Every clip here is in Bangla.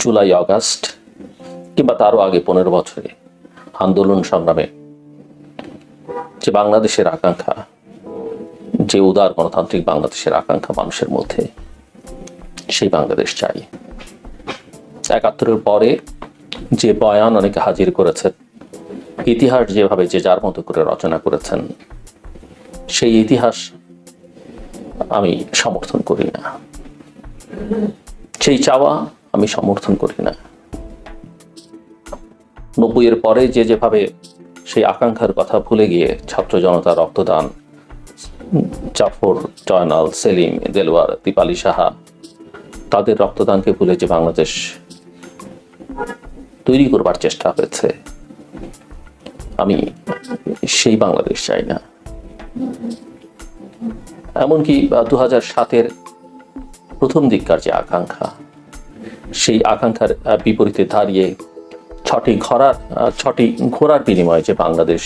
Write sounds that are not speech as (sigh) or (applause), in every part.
জুলাই অগাস্ট কিংবা তারও আগে পনেরো বছরে আন্দোলন সংগ্রামে যে বাংলাদেশের আকাঙ্ক্ষা, যে উদার গণতান্ত্রিক বাংলাদেশের আকাঙ্ক্ষা মানুষের মধ্যে, সেই বাংলাদেশ চাই। একাত্তরের পরে যে বয়ান অনেকে হাজির করেছেন, ইতিহাস যেভাবে যে যার মতো করে রচনা করেছেন, সেই ইতিহাস আমি সমর্থন করি না। সেই চাওয়া আমি সমর্থন করি না। নব্বইয়ের পরে যে যেভাবে সেই আকাঙ্ক্ষার কথা ভুলে গিয়ে ছাত্র জনতা রক্তদান, জাফর, জয়নাল, সেলিম দেলওয়ার দীপালি সাহা, তাদের রক্তদানকে ভুলে যে বাংলাদেশ তৈরি করবার চেষ্টা হয়েছে, আমি সেই বাংলাদেশ চাই না। এমনকি দু হাজার সাতের প্রথম দিককার যে আকাঙ্ক্ষা সেই আকাঙ্ক্ষার বিপরীতে দাঁড়িয়ে ছটি ঘোড়ার ছটি ঘোড়ার বিনিময়ে যে বাংলাদেশ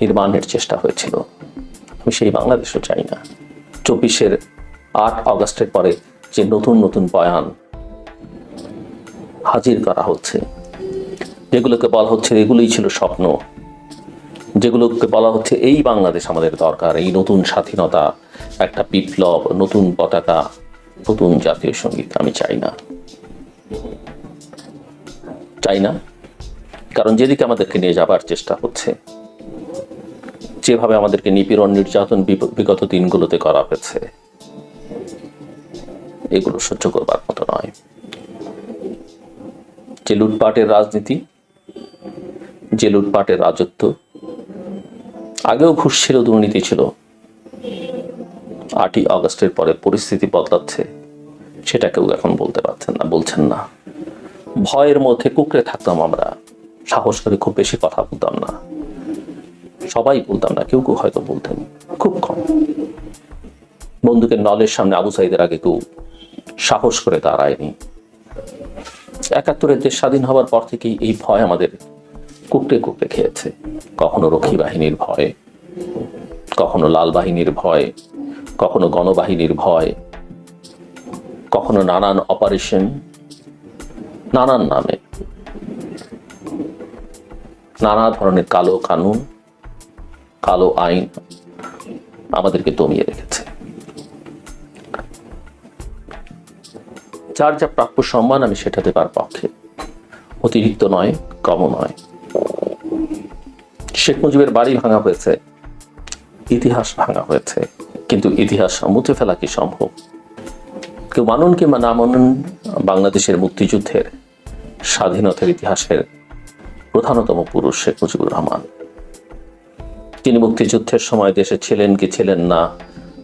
নির্মাণের চেষ্টা হয়েছিল, আমি সেই বাংলাদেশও চাই না। চব্বিশের আট অগস্টের পরে যে নতুন নতুন বয়ান হাজির করা হচ্ছে, যেগুলোকে বলা হচ্ছে এগুলোই ছিল স্বপ্ন, যেগুলোকে বলা হচ্ছে এই বাংলাদেশ আমাদের দরকার, এই নতুন স্বাধীনতা, একটা বিপ্লব, নতুন পতাকা, নতুন জাতীয় সংগীত, আমি চাই না। চাই না? কারণ যেদিকে আমাদেরকে নিয়ে যাবার চেষ্টা হচ্ছে, যেভাবে আমাদেরকে নিপীড়ন, নির্যাতন বিগত দিনগুলোতে করা হয়েছে, এগুলো সহ্য করবার মতো নয়। যে লুটপাটের রাজনীতি, যে লুটপাটের রাজত্ব, আগেও ঘুষ ছিল, দুর্নীতি ছিল। আটই আগস্টের পরে পরিস্থিতি বদলাচ্ছে সেটা কেউ এখন বলতে পারছেন না, বলছেন না। ভয়ের মধ্যে কুকড়ে থাকতাম আমরা। সাহস করে খুব বেশি কথা বলতাম না। সবাই বলতাম না, কেউ কেউ হয়তো বলতেন, খুব কম। বন্দুকের নলের সামনে আবু সাইদের আগে কেউ সাহস করে দাঁড়ায়নি। একাত্তরের দেশ স্বাধীন হওয়ার পর থেকেই এই ভয় আমাদের কুকড়ে কুকড়ে খেয়েছে। কখনো রক্ষী বাহিনীর ভয়, কখনো লাল বাহিনীর ভয়, কখনো গণবাহিনীর ভয়, কখনো নানান অপারেশন নানান নামে। নানা ধরনের কালো কানুন, কালো আইন আমাদেরকে দমিয়ে রেখেছে। যার যা প্রাপ্য সম্মান আমি সেটা দেবার পক্ষে। অতিরিক্ত নয় কম নয়। শেখ মুজিবের বাড়ি ভাঙা হয়েছে, ইতিহাস ভাঙা হয়েছে, কিন্তু ইতিহাস মুছে ফেলা কি সম্ভব? কেউ মানুন কিংবা না মানুন বাংলাদেশের মুক্তিযুদ্ধের স্বাধীনতার ইতিহাসের প্রধানতম পুরুষ শেখ মুজিবুর রহমান। তিনি মুক্তিযুদ্ধের সময় দেশে ছিলেন কি ছিলেন না,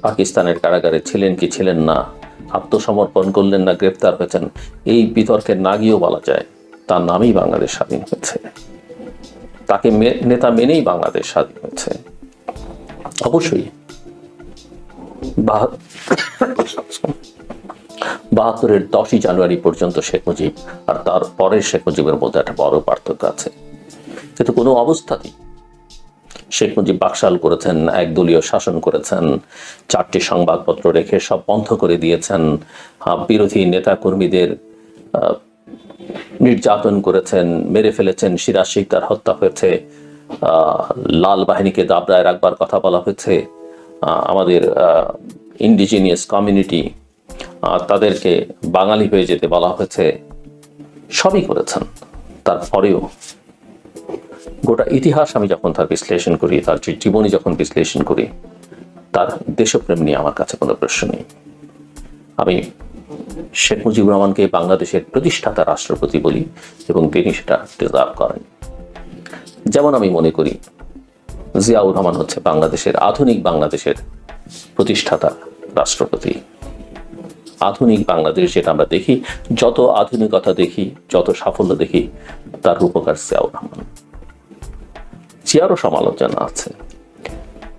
পাকিস্তানের কারাগারে ছিলেন কি ছিলেন না, আত্মসমর্পণ করলেন না, গ্রেপ্তার হয়েছেন, এই বিতর্কের না গিয়েও বলা যায়, তার নামেই বাংলাদেশ স্বাধীন হয়েছে। তাকে নেতা মেনেই বাংলাদেশ স্বাধীন হয়েছে। অবশ্যই (coughs) বাহাত্তরের দশই জানুয়ারি পর্যন্ত শেখ মুজিব আর তার পরের শেখ মুজিবের মধ্যে একটা বড় পার্থক্য আছে। কিন্তু কোনো অবস্থাতেই শেখ মুজিব বাকশাল করেছেন, একদলীয় শাসন করেছেন, চারটি সংবাদপত্র রেখে সব বন্ধ করে দিয়েছেন বিরোধী নেতা কর্মীদের নির্যাতন করেছেন, মেরে ফেলেছেন, সিরাজ শিকদার হত্যা হয়েছে লাল বাহিনীকে দাবড়ায় রাখবার কথা বলা হয়েছে আমাদের ইন্ডিজিনিয়াস কমিউনিটি তাদেরকে বাঙালি হয়ে যেতে বলা হয়েছে। সবই করেছেন। তারপরেও গোটা ইতিহাস আমি যখন তার বিশ্লেষণ করি, তার জীবনী যখন বিশ্লেষণ করি, তার দেশপ্রেম নিয়ে আমার কাছে কোনো প্রশ্ন নেই। আমি শেখ মুজিবুর রহমানকে বাংলাদেশের প্রতিষ্ঠাতা রাষ্ট্রপতি বলি এবং তিনি সেটা ডিজার্ভ করেন। যেমন আমি মনে করি, জিয়াউর রহমান হচ্ছে বাংলাদেশের আধুনিক বাংলাদেশের প্রতিষ্ঠাতা, রাষ্ট্রপতি। আধুনিক বাংলাদেশ যেটা আমরা দেখি, যত আধুনিকতা দেখি, যত সাফল্য দেখি, তার রূপকার জিয়াউর রহমান। জিয়ারও সমালোচনা আছে।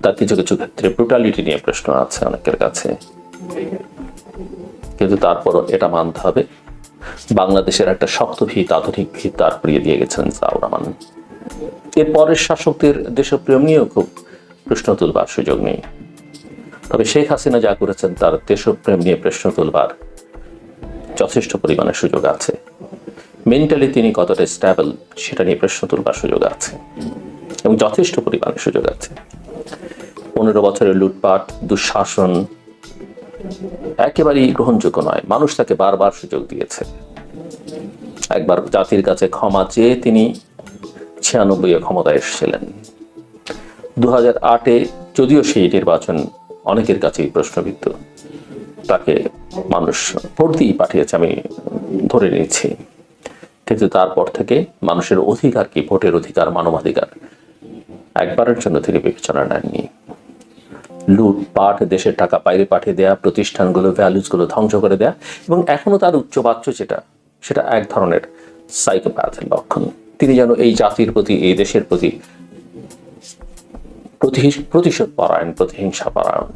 তার কিছু কিছু ক্ষেত্রে ব্রুটালিটি নিয়ে প্রশ্ন আছে অনেকের কাছে। কিন্তু তারপরও এটা মানতে হবে। বাংলাদেশের একটা শক্ত ভিত, আধুনিক ভিত তার করিয়ে দিয়ে গেছেন জিয়াউর রহমান। এর পরের শাসকদের দেশপ্রেম নিয়েও খুব প্রশ্ন তুলবার সুযোগ নেই। তবে শেখ হাসিনা যা করেছেন তার দেশপ্রেম নিয়ে প্রশ্ন তুলবার যথেষ্ট পরিমাণে সুযোগ আছে। মেন্টালি তিনি কতটা স্ট্যাবল সেটা নিয়ে প্রশ্ন তুলবার সুযোগ আছে। এবং যথেষ্ট পরিমাণে সুযোগ আছে। পনেরো বছরের লুটপাট, দুঃশাসন একেবারেই গ্রহণযোগ্য নয়। মানুষ তাকে বারবার সুযোগ দিয়েছে। একবার জাতির কাছে ক্ষমা চেয়ে তিনি ছিয়ানব্বই ক্ষমতায় এসেছিলেন। দু হাজার আটে যদিও সেই নির্বাচন অনেকের কাছেই প্রশ্নবিদ্ধ। তাকে মানুষ ভোট পাঠিয়েছে, আমি ধরে নিচ্ছি। কিন্তু তারপর থেকে মানুষের অধিকার কি? ভোটের অধিকার, মানবাধিকার? একবারের জন্য তিনি বিবেচনা নেননি। লুটপাট, দেশের টাকা বাইরে পাঠিয়ে দেয়া, প্রতিষ্ঠানগুলো ভ্যালুসগুলো ধ্বংস করে দেয়া এবং এখনও তার উচ্চবাচ্য যেটা, সেটা এক ধরনের সাইকোপ্যাথের লক্ষণ। তিনি যেন এই জাতির প্রতি, এই দেশের প্রতি প্রতিশোধ পরায়ণ প্রতিহিংসা পরায়ণ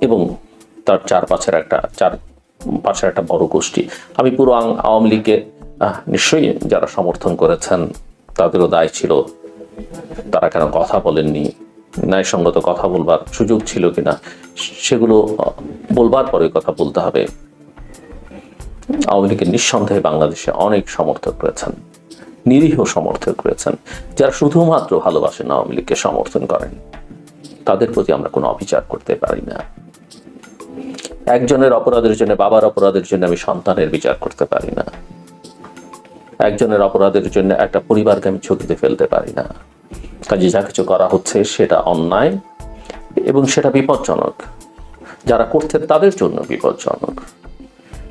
এবং তার চারপাশের একটা, চার পাশের একটা বড় গোষ্ঠী। আমি পুরো আওয়ামী লীগকে নিশ্চয়ই যারা সমর্থন করেছেন, তাদেরও দায় ছিল। তারা কেন কথা বলেননি? ন্যায়সঙ্গত কথা বলবার সুযোগ ছিল কিনা? সেগুলো বলবার পরে কথা বলতে হবে। আওয়ামী লীগের নিঃসন্দেহে বাংলাদেশে অনেক সমর্থক রয়েছেন। নিরীহ সমর্থক রয়েছেন, যারা শুধুমাত্র ভালোবাসেন আওয়ামী লীগকে সমর্থন করেন। তাদের প্রতি আমরা কোনো অবিচার করতে পারি না। একজনের অপরাধের জন্য, বাবার অপরাধের জন্য আমি সন্তানের বিচার করতে পারি না। একজনের অপরাধের জন্য একটা পরিবারকে আমি ঝুঁকিতে ফেলতে পারি না। কাজে যা কিছু করা হচ্ছে সেটা অন্যায় এবং সেটা বিপজ্জনক। যারা করছে তাদের জন্য বিপজ্জনক।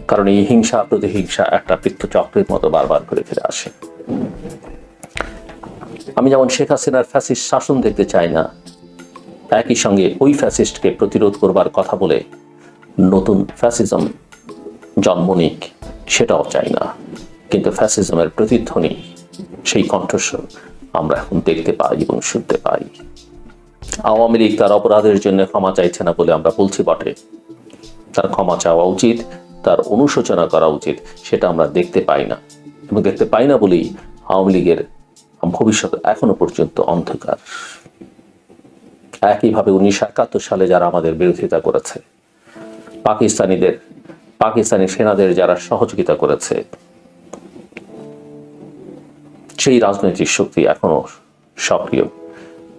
কারণ এই হিংসা, প্রতিহিংসা একটা বৃত্তচক্রের মতো বারবার ঘুরে ফিরে আসে। আমি যেমন শেখ হাসিনার ফ্যাসিস্ট শাসন দেখতে চাই না, একই সঙ্গে ওই ফ্যাসিস্টকে প্রতিরোধ করবার কথা বলে নতুন ফ্যাসিজম জন্ম নিক, সেটাও চাই না। কিন্তু ফ্যাসিজমের প্রতিধ্বনি, সেই কণ্ঠস্বর আমরা এখন দেখতে পাই এবং শুনতে পাই। আওয়ামী লীগ তার অপরাধের জন্য ক্ষমা চাইছে না বলে আমরা বলছি বটে। তার ক্ষমা চাওয়া উচিত, তার অনুশোচনা করা উচিত, সেটা আমরা দেখতে পাই না। এবং দেখতে পাই না বলেই আওয়ামী লীগের ভবিষ্যৎ এখনও পর্যন্ত অন্ধকার। একইভাবে উনিশশো একাত্তর সালে যারা আমাদের বিরোধিতা করেছে, পাকিস্তানিদের, পাকিস্তানি সেনাদের যারা সহযোগিতা করেছে, সেই রাজনৈতিক শক্তি এখনও সক্রিয়।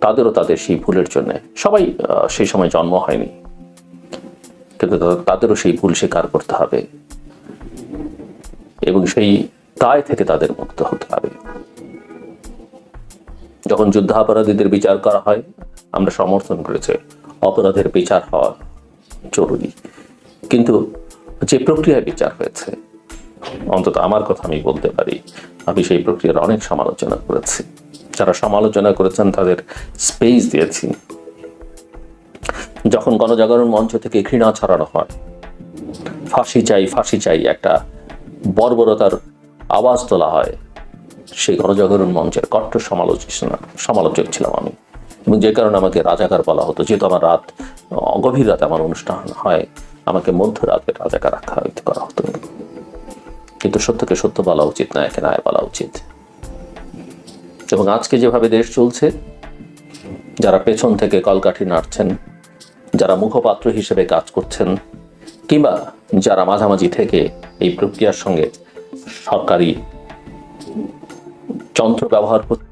তাদেরও তাদের সেই ভুলের জন্য। সবাই সেই সময় জন্ম হয়নি। কিন্তু তাদেরও সেই ভুল স্বীকার করতে হবে। এবং সেই দায় থেকে তাদের মুক্ত হতে হবে। যখন যুদ্ধাপরাধীদের বিচার করা হয়, আমরা সমর্থন করেছে অপরাধের বিচার হওয়া জরুরি। কিন্তু যে প্রক্রিয়ায় বিচার হয়েছে, অন্তত আমার কথা আমি বলতে পারি, আমি সেই প্রক্রিয়ার অনেক সমালোচনা করেছি। যারা সমালোচনা করেছেন, তাদের স্পেস দিয়েছি। যখন গণজাগরণ মঞ্চ থেকে ঘৃণা ছড়ানো হয়, ফাঁসি চাই ফাঁসি চাই একটা বর্বরতার আওয়াজ তোলা হয় সেই গণজাগরণ মঞ্চের কট্টর সমালোচনা সমালোচক ছিলাম আমি। এবং যে কারণে আমাকে রাজাকার বলা হতো, যেহেতু আমার রাত অগভীর রাতে আমার অনুষ্ঠান হয়, আমাকে মধ্যরাতে রাজাকার আখ্যায়িত করা হতো। কিন্তু সত্যকে সত্য বলা উচিত না, একে নায় বলা উচিত। এবং আজকে যেভাবে দেশ চলছে, যারা পেছন থেকে কলকাঠি নাড়ছেন, যারা মুখপাত্র হিসেবে কাজ করছেন, কিংবা যারা মাঝামাঝি থেকে এই প্রক্রিয়ার সঙ্গে সরকারি যন্ত্র ব্যবহার করছে